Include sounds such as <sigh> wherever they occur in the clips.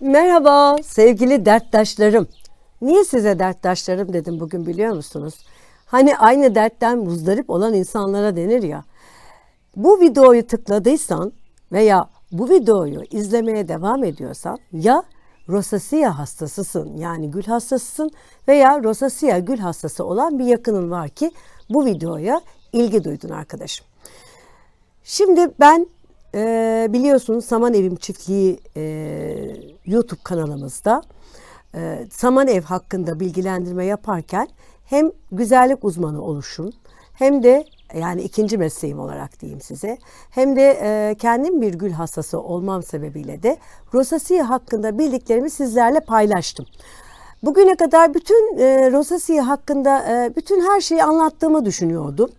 Merhaba sevgili derttaşlarım. Niye size derttaşlarım dedim bugün biliyor musunuz? Hani aynı dertten muzdarip olan insanlara denir ya. Bu videoyu tıkladıysan veya bu videoyu izlemeye devam ediyorsan ya rosacea hastasısın yani gül hastasısın veya rosacea gül hastası olan bir yakının var ki bu videoya ilgi duydun arkadaşım. Şimdi ben e, biliyorsunuz Saman Evim Çiftliği e, YouTube kanalımızda e, Saman Ev hakkında bilgilendirme yaparken hem güzellik uzmanı oluşum hem de yani ikinci mesleğim olarak diyeyim size hem de e, kendim bir gül hastası olmam sebebiyle de rosacea hakkında bildiklerimi sizlerle paylaştım. Bugüne kadar bütün e, rosacea hakkında e, bütün her şeyi anlattığımı düşünüyordum.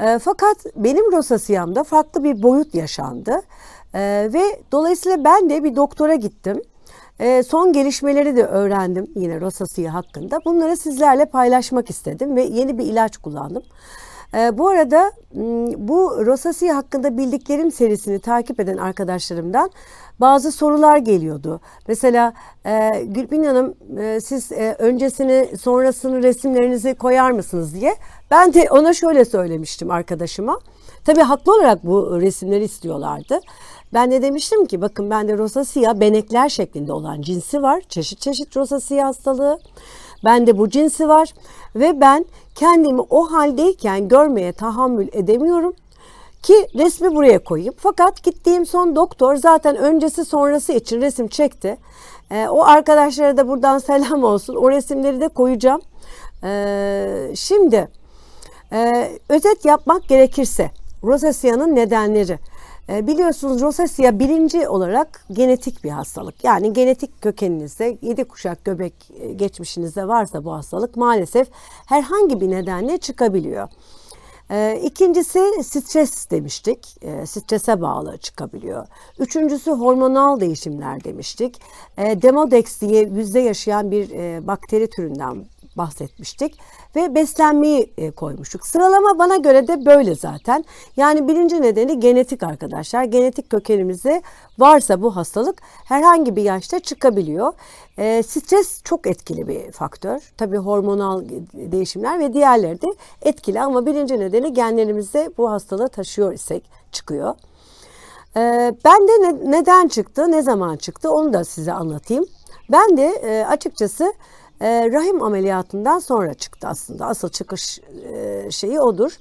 E, fakat benim rosacea'mda farklı bir boyut yaşandı. E, ve dolayısıyla ben de bir doktora gittim. E, son gelişmeleri de öğrendim yine rosacea hakkında. Bunları sizlerle paylaşmak istedim ve yeni bir ilaç kullandım. E, bu arada bu rosacea hakkında bildiklerim serisini takip eden arkadaşlarımdan bazı sorular geliyordu. Mesela e, Gülbin Hanım e, siz e, öncesini sonrasını resimlerinizi koyar mısınız diye. Ben de ona şöyle söylemiştim arkadaşıma. Tabii haklı olarak bu resimleri istiyorlardı. Ben de demiştim ki bakın bende rosacea benekler şeklinde olan cinsi var. Çeşit çeşit rosacea hastalığı. Bende bu cinsi var ve ben kendimi o haldeyken görmeye tahammül edemiyorum ki resmi buraya koyayım. Fakat gittiğim son doktor zaten öncesi sonrası için resim çekti. Ee, o arkadaşlara da buradan <laughs> selam olsun. O resimleri de koyacağım. Ee, şimdi e, özet yapmak gerekirse rosacea'nın nedenleri. E, biliyorsunuz rosacea birinci olarak genetik bir hastalık. Yani genetik kökeninizde, yedi kuşak göbek e, geçmişinizde varsa bu hastalık maalesef herhangi bir nedenle çıkabiliyor. E, ikincisi stres demiştik. E, strese bağlı çıkabiliyor. Üçüncüsü hormonal değişimler demiştik. E, Demodex diye yüzde yaşayan bir e, bakteri türünden bahsetmiştik ve beslenmeyi e, koymuştuk. Sıralama bana göre de böyle zaten. Yani birinci nedeni genetik arkadaşlar. Genetik kökenimizde varsa bu hastalık herhangi bir yaşta çıkabiliyor. E, stres çok etkili bir faktör. Tabii hormonal değişimler ve diğerleri de etkili ama birinci nedeni genlerimizde bu hastalığı taşıyor isek çıkıyor. E, ben de ne, neden çıktı, ne zaman çıktı onu da size anlatayım. Ben de e, açıkçası e, rahim ameliyatından sonra çıktı aslında. Asıl çıkış e, şeyi odur.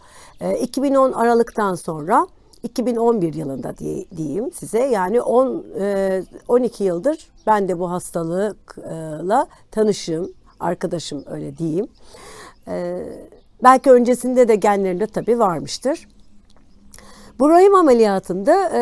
E, 2010 Aralık'tan sonra 2011 yılında diye, diyeyim size. Yani 10 e, 12 yıldır ben de bu hastalıkla tanışım, arkadaşım öyle diyeyim. E, belki öncesinde de genlerinde tabii varmıştır. Bu rahim ameliyatında e,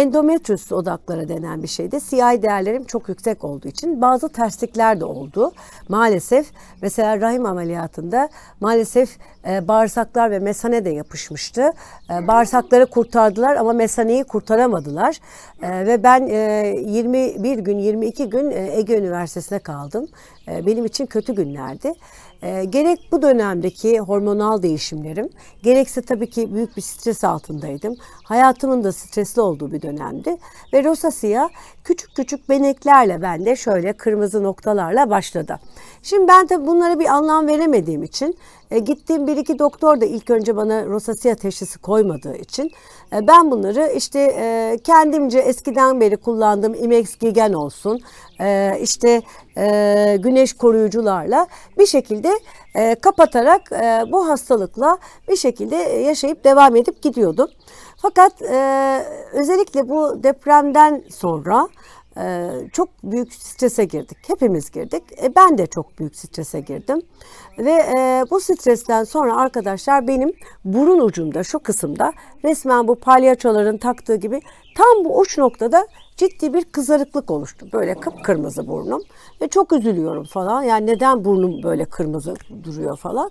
endometrius odakları denen bir şeyde CI değerlerim çok yüksek olduğu için bazı terslikler de oldu. Maalesef mesela rahim ameliyatında maalesef e, bağırsaklar ve mesane de yapışmıştı. E, bağırsakları kurtardılar ama mesaneyi kurtaramadılar. E, ve ben e, 21 gün 22 gün e, Ege Üniversitesi'ne kaldım. E, benim için kötü günlerdi. E, gerek bu dönemdeki hormonal değişimlerim, gerekse tabii ki büyük bir stres altındaydım. Hayatımın da stresli olduğu bir dönemdi. Ve rosacea küçük küçük beneklerle bende şöyle kırmızı noktalarla başladı. Şimdi ben tabii bunlara bir anlam veremediğim için e, gittiğim bir iki doktor da ilk önce bana rosacea teşhisi koymadığı için e, ben bunları işte e, kendimce eskiden beri kullandığım Imex Gigen olsun, e, işte e, güneş koruyucularla bir şekilde e, kapatarak e, bu hastalıkla bir şekilde yaşayıp devam edip gidiyordum. Fakat e, özellikle bu depremden sonra e, çok büyük strese girdik. Hepimiz girdik. E, ben de çok büyük strese girdim. Ve e, bu stresten sonra arkadaşlar benim burun ucumda şu kısımda resmen bu palyaçoların taktığı gibi tam bu uç noktada ciddi bir kızarıklık oluştu. Böyle kıpkırmızı burnum ve çok üzülüyorum falan. Yani neden burnum böyle kırmızı duruyor falan.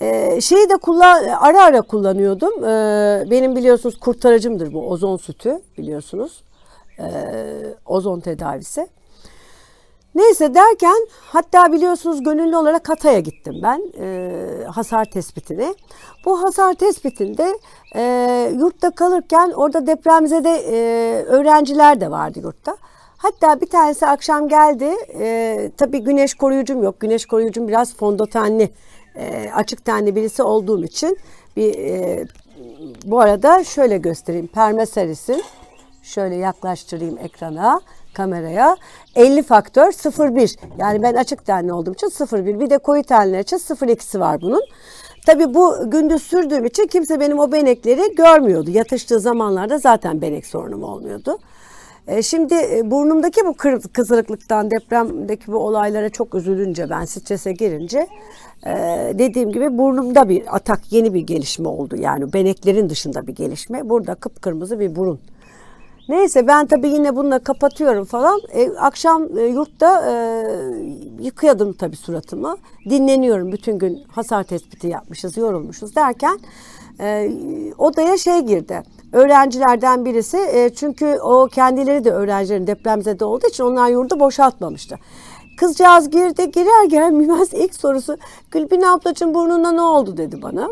Ee, şeyi de kullan ara ara kullanıyordum. Ee, benim biliyorsunuz kurtarıcımdır bu ozon sütü biliyorsunuz. Ee, ozon tedavisi. Neyse derken hatta biliyorsunuz gönüllü olarak Hatay'a gittim ben e, hasar tespitine. Bu hasar tespitinde e, yurtta kalırken orada depremzede e, öğrenciler de vardı yurtta. Hatta bir tanesi akşam geldi. Ee, tabii güneş koruyucum yok. Güneş koruyucum biraz fondötenli, e, açık tenli birisi olduğum için bir e, bu arada şöyle göstereyim. Permeserisin. Şöyle yaklaştırayım ekrana, kameraya. 50 faktör 01. Yani ben açık tenli olduğum için 01. Bir de koyu tenliler için 02'si var bunun. Tabii bu gündüz sürdüğüm için kimse benim o benekleri görmüyordu. Yatıştığı zamanlarda zaten benek sorunum olmuyordu. E, Şimdi e, burnumdaki bu kızarıklıktan depremdeki bu olaylara çok üzülünce ben strese girince e, dediğim gibi burnumda bir atak yeni bir gelişme oldu. Yani beneklerin dışında bir gelişme. Burada kıpkırmızı bir burun. Neyse ben tabii yine bununla kapatıyorum falan. E, akşam e, yurtta e, yıkıyordum tabii suratımı. Dinleniyorum bütün gün hasar tespiti yapmışız, yorulmuşuz derken e, odaya şey girdi. Öğrencilerden birisi e, çünkü o kendileri de öğrencilerin depremzede olduğu için onlar yurdu boşaltmamıştı. Kızcağız girdi girer gelmez ilk sorusu Gülbin ablacığım burnuna ne oldu dedi bana.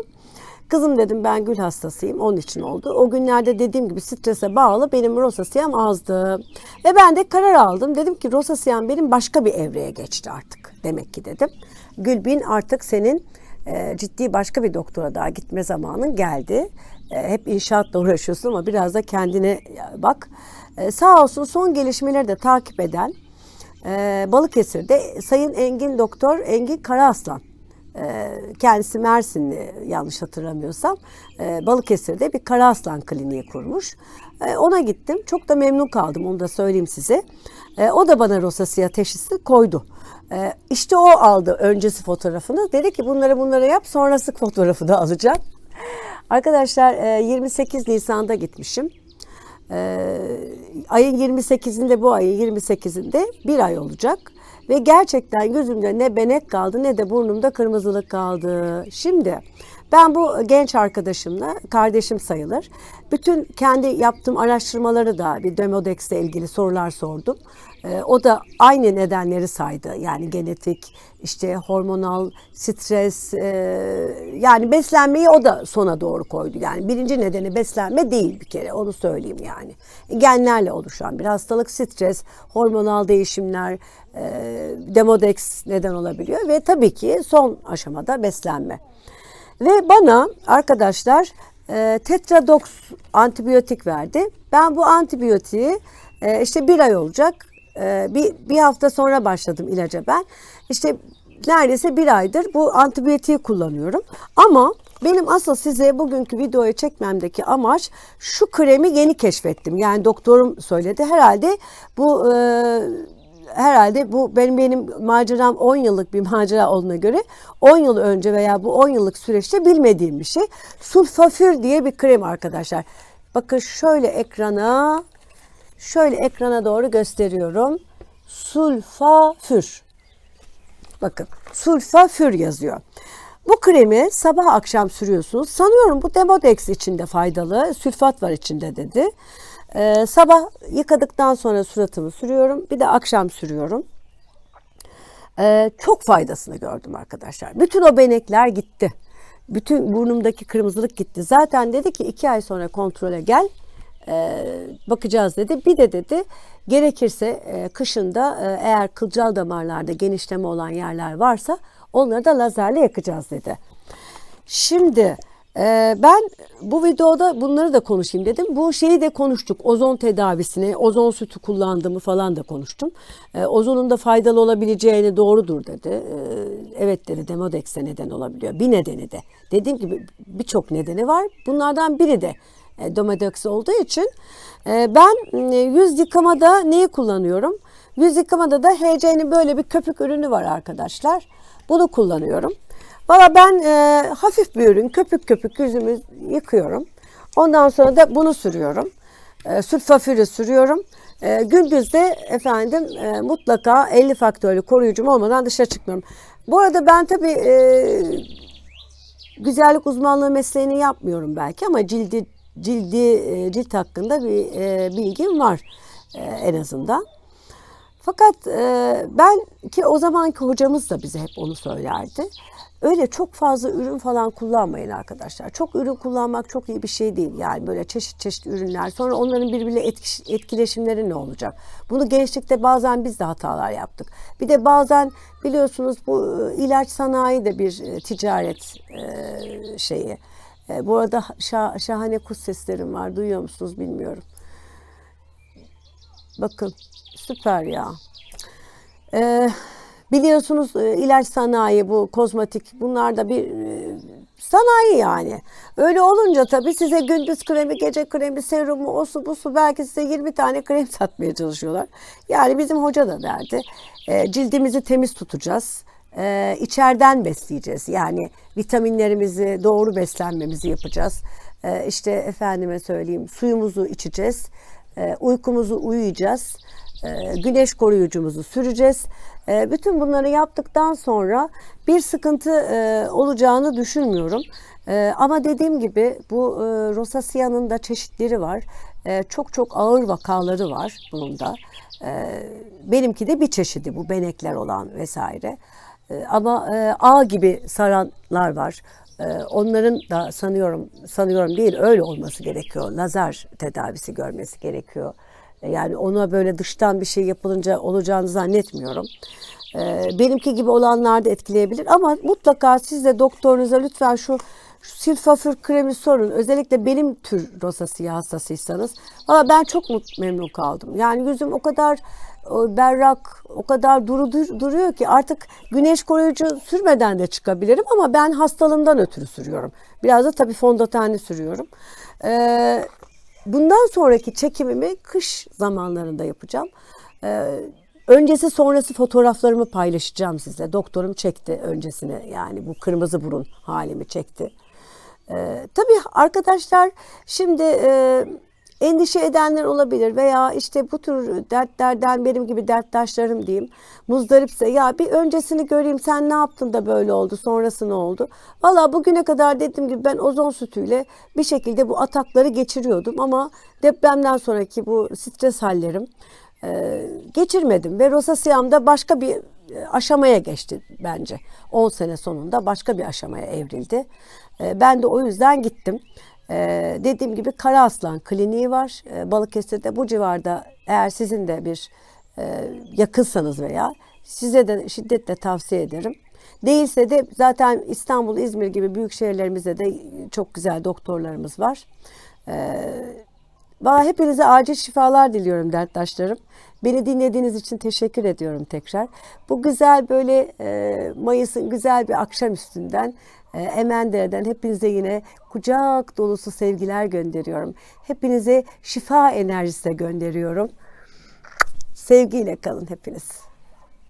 Kızım dedim ben gül hastasıyım onun için oldu. O günlerde dediğim gibi strese bağlı benim rosasiyam azdı. Ve ben de karar aldım. Dedim ki rosasiyam benim başka bir evreye geçti artık demek ki dedim. Gülbin artık senin e, ciddi başka bir doktora daha gitme zamanın geldi. E, hep inşaatla uğraşıyorsun ama biraz da kendine bak. E, sağ olsun son gelişmeleri de takip eden e, Balıkesir'de Sayın Engin Doktor Engin Karaaslan kendisi Mersinli yanlış hatırlamıyorsam Ee, Balıkesir'de bir Karaaslan kliniği kurmuş. Ee, ona gittim. Çok da memnun kaldım onu da söyleyeyim size. Ee, o da bana rosasiya teşhisi koydu. Ee, işte o aldı öncesi fotoğrafını. Dedi ki bunları bunları yap sonrası fotoğrafı da alacağım. Arkadaşlar e, 28 Nisan'da gitmişim. Ee, ayın 28'inde bu ayın 28'inde bir ay olacak. Ve gerçekten yüzümde ne benek kaldı ne de burnumda kırmızılık kaldı. Şimdi ben bu genç arkadaşımla kardeşim sayılır. Bütün kendi yaptığım araştırmaları da bir Demodex ile ilgili sorular sordum. Ee, o da aynı nedenleri saydı. Yani genetik, işte hormonal, stres, e, yani beslenmeyi o da sona doğru koydu. Yani birinci nedeni beslenme değil bir kere onu söyleyeyim yani. Genlerle oluşan bir hastalık, stres, hormonal değişimler, e, demodex neden olabiliyor ve tabii ki son aşamada beslenme. Ve bana arkadaşlar e, tetradox antibiyotik verdi. Ben bu antibiyotiği e, işte bir ay olacak. E, bir, bir hafta sonra başladım ilaca ben. İşte neredeyse bir aydır bu antibiyotiği kullanıyorum. Ama benim asıl size bugünkü videoyu çekmemdeki amaç şu kremi yeni keşfettim. Yani doktorum söyledi. Herhalde bu e, herhalde bu benim benim maceram 10 yıllık bir macera olduğuna göre 10 yıl önce veya bu 10 yıllık süreçte bilmediğim bir şey. Sulfafür diye bir krem arkadaşlar. Bakın şöyle ekrana şöyle ekrana doğru gösteriyorum. Sulfafür. Bakın sulfafür yazıyor. Bu kremi sabah akşam sürüyorsunuz. Sanıyorum bu Demodex içinde faydalı. Sülfat var içinde dedi. Ee, sabah yıkadıktan sonra suratımı sürüyorum. Bir de akşam sürüyorum. Ee, çok faydasını gördüm arkadaşlar. Bütün o benekler gitti. Bütün burnumdaki kırmızılık gitti. Zaten dedi ki iki ay sonra kontrole gel. Ee, bakacağız dedi. Bir de dedi gerekirse e, kışında e, eğer kılcal damarlarda genişleme olan yerler varsa onları da lazerle yakacağız dedi. Şimdi e, ben bu videoda bunları da konuşayım dedim. Bu şeyi de konuştuk. Ozon tedavisini, ozon sütü kullandığımı falan da konuştum. Ozonun da faydalı olabileceğini doğrudur dedi. Evet dedi Demodex'e neden olabiliyor. Bir nedeni de. Dediğim gibi birçok nedeni var. Bunlardan biri de e, Demodex olduğu için e, ben e, yüz yıkamada neyi kullanıyorum? Yüz yıkamada da HC'nin böyle bir köpük ürünü var arkadaşlar. Bunu kullanıyorum. Valla ben hafif bir ürün köpük köpük yüzümü yıkıyorum. Ondan sonra da bunu sürüyorum. E, sülfafürü sürüyorum. E, gündüz de efendim mutlaka 50 faktörlü koruyucum olmadan dışarı çıkmıyorum. Bu arada ben tabii e, güzellik uzmanlığı mesleğini yapmıyorum belki ama cildi cildi e, cilt hakkında bir e, bilgim var e, en azından. Fakat ben ki o zamanki hocamız da bize hep onu söylerdi. Öyle çok fazla ürün falan kullanmayın arkadaşlar. Çok ürün kullanmak çok iyi bir şey değil. Yani böyle çeşit çeşit ürünler. Sonra onların birbiriyle etkileşimleri ne olacak? Bunu gençlikte bazen biz de hatalar yaptık. Bir de bazen biliyorsunuz bu ilaç sanayi de bir ticaret şeyi. E, bu arada şah- şahane kuş seslerim var. Duyuyor musunuz bilmiyorum. Bakın süper ya. Ee, biliyorsunuz e, ilaç sanayi bu kozmetik bunlar da bir e, sanayi yani. Öyle olunca tabii size gündüz kremi, gece kremi, serumu, o su bu su belki size 20 tane krem <laughs> satmaya çalışıyorlar. Yani bizim hoca da derdi. e, cildimizi temiz tutacağız. E, içeriden besleyeceğiz. Yani vitaminlerimizi doğru beslenmemizi yapacağız. E, işte efendime söyleyeyim suyumuzu içeceğiz. E, uykumuzu uyuyacağız. E, güneş koruyucumuzu süreceğiz. E, bütün bunları yaptıktan sonra bir sıkıntı e, olacağını düşünmüyorum. E, ama dediğim gibi bu e, rosasiyanın da çeşitleri var. E, çok çok ağır vakaları var bunun da. E, benimki de bir çeşidi bu benekler olan vesaire. E, ama e, ağ gibi saranlar var. E, onların da sanıyorum sanıyorum değil öyle olması gerekiyor. Lazer tedavisi görmesi gerekiyor. E, Yani ona böyle dıştan bir şey yapılınca olacağını zannetmiyorum. Benimki gibi olanlar da etkileyebilir ama mutlaka siz de doktorunuza lütfen şu silfafür kremi sorun. Özellikle benim tür rosasiye hastasıysanız. Valla ben çok memnun kaldım. Yani yüzüm o kadar berrak, o kadar duru dur- duruyor ki artık güneş koruyucu sürmeden de çıkabilirim ama ben hastalığımdan ötürü sürüyorum. Biraz da tabii fondötenli sürüyorum. Ee, bundan sonraki çekimimi kış zamanlarında yapacağım. Ee, öncesi sonrası fotoğraflarımı paylaşacağım size. Doktorum çekti öncesini yani bu kırmızı burun halimi çekti. Ee, tabii arkadaşlar şimdi e, endişe edenler olabilir veya işte bu tür dertlerden benim gibi derttaşlarım diyeyim muzdaripse ya bir öncesini göreyim sen ne yaptın da böyle oldu sonrası ne oldu? Valla bugüne kadar dediğim gibi ben ozon sütüyle bir şekilde bu atakları geçiriyordum ama depremden sonraki bu stres hallerim e, geçirmedim ve rosasiyam da başka bir e, aşamaya geçti bence. 10 sene sonunda başka bir aşamaya evrildi. E, ben de o yüzden gittim. E, dediğim gibi Kara Aslan kliniği var e, Balıkesir'de. Bu civarda eğer sizin de bir e, yakınsanız veya size de şiddetle tavsiye ederim. Değilse de zaten İstanbul, İzmir gibi büyük şehirlerimizde de çok güzel doktorlarımız var. Valla hepinize acil şifalar diliyorum derttaşlarım. Beni dinlediğiniz için teşekkür ediyorum tekrar. Bu güzel böyle e, Mayıs'ın güzel bir akşam üstünden Emendere'den hepinize yine kucak dolusu sevgiler gönderiyorum. Hepinize şifa enerjisi de gönderiyorum. Sevgiyle kalın hepiniz.